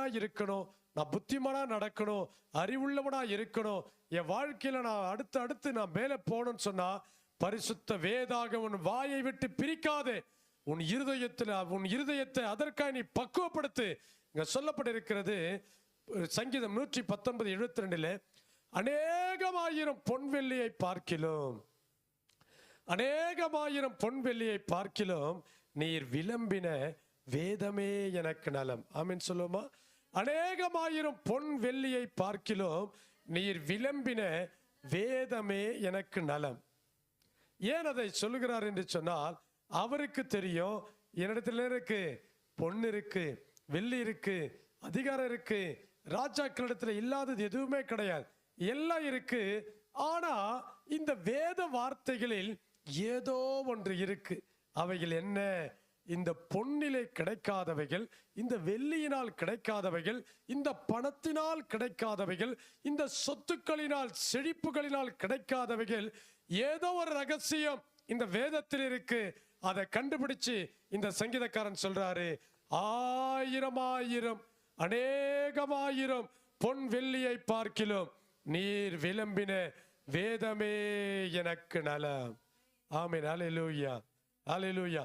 ஞானியா இருக்கணும் நான் புத்திமானா நடக்கணும். அறிவுள்ளவனா இருக்கணும். என் வாழ்க்கையில நான் அடுத்து அடுத்து நான் மேலே போகணும்னு சொன்னா பரிசுத்த வேதாக உன் வாயை விட்டு பிரிக்காதே. உன் இருதயத்தில் உன் இருதயத்தை அதற்காக நீ பக்குவப்படுத்து. இங்க சொல்லப்பட்டிருக்கிறது சங்கீதம் நூற்றி பத்தொன்பது எழுபத்தி ரெண்டுல அநேகமாயிரம் பொன்வெள்ளியை பார்க்கிலும் அநேகமாயிரம் பொன்வெள்ளியை பார்க்கிலும் நீர் விளம்பின வேதமே எனக்கு நலம். ஆமென் சொல்லுமா அநேகமாயிரம் பொன் வெள்ளியை பார்க்கிலும் நீர் விளம்பின வேதமே எனக்கு நலம். ஏன் அதை சொல்லுகிறார் என்று சொன்னால் அவருக்கு தெரியும் என்னிடத்துல இருக்கு பொண்ணு இருக்கு வெள்ளி இருக்கு அதிகாரம் இருக்கு ராஜாக்களிடத்துல இல்லாதது எதுவுமே கிடையாது. எல்லாம் இருக்கு ஆனா இந்த வேத வார்த்தைகளில் ஏதோ ஒன்று இருக்கு. அவைகள் என்ன? இந்த பொன்னிலே கிடைக்காதவைகள் இந்த வெள்ளியினால் கிடைக்காதவைகள் இந்த பணத்தினால் கிடைக்காதவைகள் இந்த சொத்துக்களினால் செழிப்புகளினால் கிடைக்காதவைகள் ஏதோ ஒரு ரகசியம் இந்த வேதத்தில் இருக்கு. அதை கண்டுபிடிச்சு இந்த சங்கீதக்காரன் சொல்றாரு ஆயிரம் ஆயிரம் அநேகமாயிரம் பொன் வெள்ளியை பார்க்கிலும் நீர் விளம்பின வேதமே எனக்கு நலம். ஆமென். அலையிலூயா அலையிலூயா